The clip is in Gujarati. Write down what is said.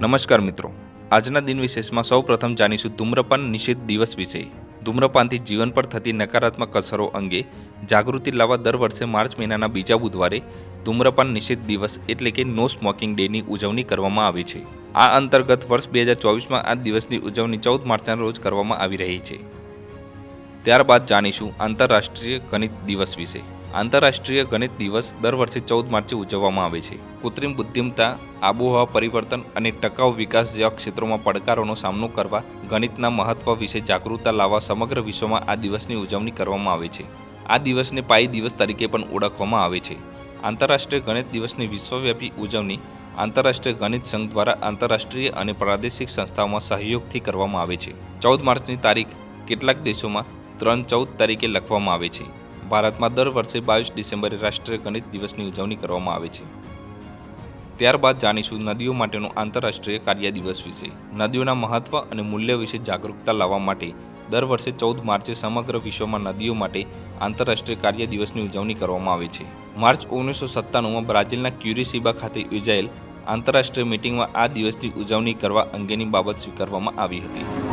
નમસ્કાર મિત્રો. આજના દિન વિશેષમાં સૌ પ્રથમ જાણીશું ધૂમ્રપાન નિષેધ દિવસ વિશે. ધૂમ્રપાનથી જીવન પર થતી નકારાત્મક અસરો અંગે જાગૃતિ લાવવા દર વર્ષે માર્ચ મહિનાના બીજા બુધવારે ધૂમ્રપાન નિષેધ દિવસ એટલે કે નો સ્મોકિંગ ડેની ઉજવણી કરવામાં આવે છે. આ અંતર્ગત વર્ષ બે હજાર ચોવીસમાં આ દિવસની ઉજવણી ચૌદ માર્ચના રોજ કરવામાં આવી રહી છે. ત્યારબાદ જાણીશું આંતરરાષ્ટ્રીય ગણિત દિવસ વિશે. આંતરરાષ્ટ્રીય ગણિત દિવસ દર વર્ષે ચૌદ માર્ચે ઉજવવામાં આવે છે. કૃત્રિમ બુદ્ધિમત્તા, આબોહવા પરિવર્તન અને ટકાઉ વિકાસ જેવા ક્ષેત્રોમાં પડકારોનો સામનો કરવા, ગણિતના મહત્વ વિશે જાગૃતતા લાવવા સમગ્ર વિશ્વમાં આ દિવસની ઉજવણી કરવામાં આવે છે. આ દિવસને પાઈ દિવસ તરીકે પણ ઓળખવામાં આવે છે. આંતરરાષ્ટ્રીય ગણિત દિવસની વિશ્વવ્યાપી ઉજવણી આંતરરાષ્ટ્રીય ગણિત સંઘ દ્વારા આંતરરાષ્ટ્રીય અને પ્રાદેશિક સંસ્થાઓમાં સહયોગથી કરવામાં આવે છે. ચૌદ માર્ચની તારીખ કેટલાક દેશોમાં ત્રણ ચૌદ તરીકે લખવામાં આવે છે. ભારતમાં દર વર્ષે બાવીસ ડિસેમ્બરે રાષ્ટ્રીય ગણિત દિવસની ઉજવણી કરવામાં આવે છે. ત્યારબાદ જાણીશું નદીઓ માટેનો આંતરરાષ્ટ્રીય કાર્ય દિવસ વિશે. નદીઓના મહત્વ અને મૂલ્ય વિશે જાગરૂકતા લાવવા માટે દર વર્ષે ચૌદ માર્ચે સમગ્ર વિશ્વમાં નદીઓ માટે આંતરરાષ્ટ્રીય કાર્ય દિવસની ઉજવણી કરવામાં આવે છે. માર્ચ ઓગણીસો સત્તાણુંમાં બ્રાઝિલના ક્યુરિસીબા ખાતે યોજાયેલ આંતરરાષ્ટ્રીય મિટિંગમાં આ દિવસની ઉજવણી કરવા અંગેની બાબત સ્વીકારવામાં આવી હતી.